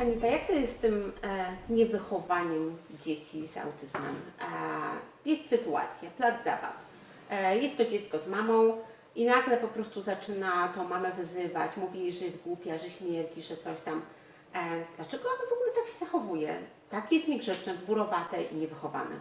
Anita, jak to jest z tym e, niewychowaniem dzieci z autyzmem? E, jest sytuacja, plac zabaw. E, jest to dziecko z mamą i nagle po prostu zaczyna tą mamę wyzywać, mówi że jest głupia, że śmierdzi, że coś tam. E, dlaczego ona w ogóle tak się zachowuje? Tak jest niegrzeczne, burowate i niewychowane.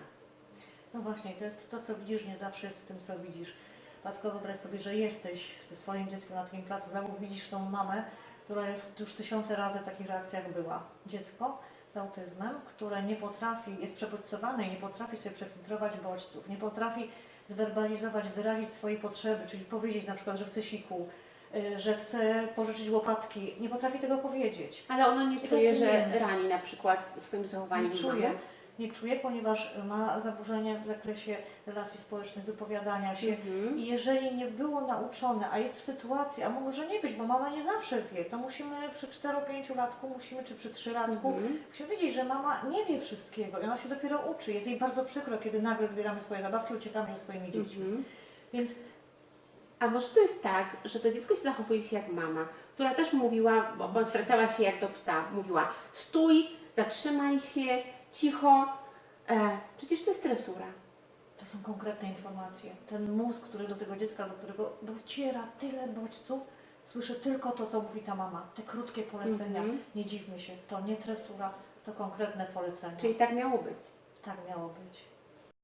No właśnie, to jest to, co widzisz, nie zawsze jest tym, co widzisz. Dlatego wyobraź sobie, że jesteś ze swoim dzieckiem na takim placu zabaw, widzisz tą mamę, która jest już tysiące razy w takich reakcjach była. Dziecko z autyzmem, które nie potrafi, jest przebodźcowane i nie potrafi sobie przefiltrować bodźców, nie potrafi zwerbalizować, wyrazić swojej potrzeby, czyli powiedzieć na przykład, że chce siku, y, że chce pożyczyć łopatki, nie potrafi tego powiedzieć. Ale ono nie czuje, że rani na przykład swoim zachowaniem Nie czuje, nie czuje, ponieważ ma zaburzenia w zakresie relacji społecznych, wypowiadania się. Mhm. I jeżeli nie było nauczone, a jest w sytuacji, a może nie być, bo mama nie zawsze wie, to musimy przy 4-5 latku, musimy, czy przy 3 latku, Mhm. musimy wiedzieć, że mama nie wie wszystkiego i ona się dopiero uczy. Jest jej bardzo przykro, kiedy nagle zbieramy swoje zabawki, uciekamy ze swoimi dziećmi. Mhm. Więc A może to jest tak, że to dziecko się zachowuje się jak mama, która też mówiła, bo, bo zwracała się jak do psa, mówiła stój, zatrzymaj się, cicho. E, przecież to jest tresura. to są konkretne informacje. Ten mózg, który do tego dziecka, do którego dociera tyle bodźców, słyszy tylko to, co mówi ta mama. Te krótkie polecenia. Mhm. Nie dziwmy się, to nie tresura, to konkretne polecenia. Czyli tak miało być. Tak miało być.